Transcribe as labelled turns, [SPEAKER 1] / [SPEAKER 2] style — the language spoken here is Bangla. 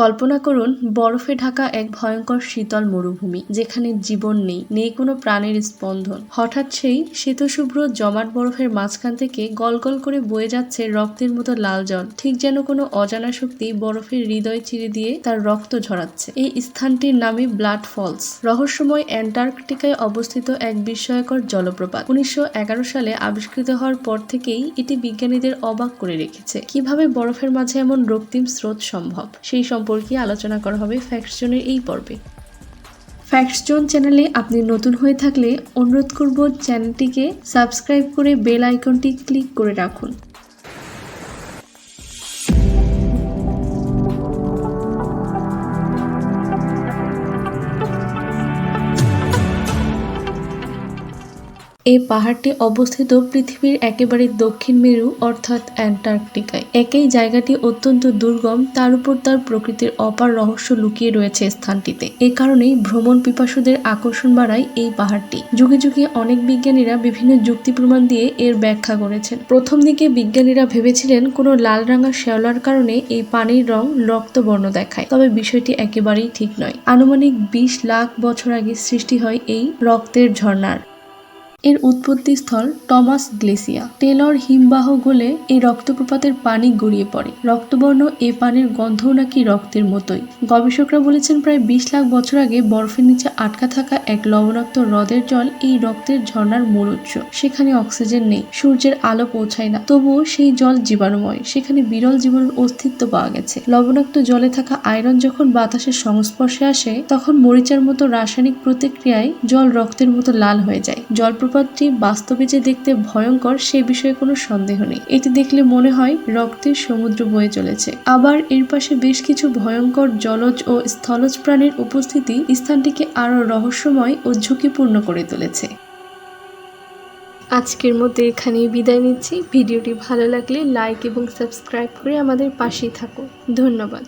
[SPEAKER 1] কল্পনা করুন, বরফে ঢাকা এক ভয়ঙ্কর শীতল মরুভূমি, যেখানে জীবন নেই নেই কোনো প্রাণের স্পন্দন। হঠাৎ সেই শ্বেতশুভ্র জমাট বরফের মাঝখান থেকে গলগল করে বয়ে যাচ্ছে রক্তের মতো লাল জল, ঠিক যেন কোনো অজানা শক্তি বরফের হৃদয় চিরে দিয়ে তার রক্ত ঝরাচ্ছে। এই স্থানটির নামই ব্লাড ফলস। রহস্যময় অ্যান্টার্কটিকায় অবস্থিত এক বিস্ময়কর জলপ্রপাত। উনিশশো এগারো সালে আবিষ্কৃত হওয়ার পর থেকেই এটি বিজ্ঞানীদের অবাক করে রেখেছে। কীভাবে বরফের মাঝে এমন রক্তিম স্রোত সম্ভব? সেই সম্পর্কে আলোচনা করা হবে ফ্যাক্টস জোনের এই পর্বে। ফ্যাক্টস জোন চ্যানেলে আপনি নতুন হয়ে থাকলে অনুরোধ করব চ্যানেলটিকে সাবস্ক্রাইব করে বেল আইকনটি ক্লিক করে রাখুন। এই পাহাড়টি অবস্থিত পৃথিবীর একেবারে দক্ষিণ মেরু, অর্থাৎ অ্যান্টার্কটিকায়। একই জায়গাটি অত্যন্ত দুর্গম, তার উপর তার প্রকৃতির অপার রহস্য লুকিয়ে রয়েছে স্থানটিতে। এ কারণেই ভ্রমণ পিপাসুদের আকর্ষণ বাড়ায় এই পাহাড়টি। যুগে যুগে অনেক বিজ্ঞানীরা বিভিন্ন যুক্তি প্রমাণ দিয়ে এর ব্যাখ্যা করেছেন। প্রথম দিকে বিজ্ঞানীরা ভেবেছিলেন কোনো লাল রাঙা শ্যাওলার কারণে এই পানির রং রক্তবর্ণ দেখায়, তবে বিষয়টি একেবারেই ঠিক নয়। আনুমানিক বিশ লাখ বছর আগে সৃষ্টি হয় এই রক্তের ঝর্ণার। এর উৎপত্তি স্থল টমাস গ্লেসিয়া। টেলর হিমবাহ গলে এই রক্তপ্রপাতের পানি গড়িয়ে পড়ে। রক্তবর্ণ এ পানির গন্ধও নাকি রক্তের মতোই। গবেষকরা বলেছেন প্রায় বিশ লাখ বছর আগে বরফের নিচে আটকা থাকা এক লবণাক্ত হ্রদের জল এই রক্তের ঝর্ণার মূল উৎস। সেখানে অক্সিজেন নেই, সূর্যের আলো পৌঁছায় না। তবুও সেই জল জীবাণুময়। সেখানে বিরল জীবাণুর অস্তিত্ব পাওয়া গেছে। লবণাক্ত জলে থাকা আয়রন যখন বাতাসের সংস্পর্শে আসে, তখন মরিচার মতো রাসায়নিক প্রতিক্রিয়ায় জল রক্তের মতো লাল হয়ে যায়। জলপ্রপাতটি বাস্তবে যে দেখতে ভয়ঙ্কর, সে বিষয়ে কোনো সন্দেহ নেই। এটি দেখলে মনে হয় রক্তের সমুদ্র বয়ে চলেছে। আবার এর পাশে বেশ কিছু ভয়ঙ্কর জলজ ও স্থলজ প্রাণীর উপস্থিতি স্থানটিকে আরও রহস্যময় ও ঝুঁকিপূর্ণ করে তুলেছে। আজকের মতো এখানেই বিদায় নিচ্ছি। ভিডিওটি ভালো লাগলে লাইক এবং সাবস্ক্রাইব করে আমাদের পাশেই থাকুন। ধন্যবাদ।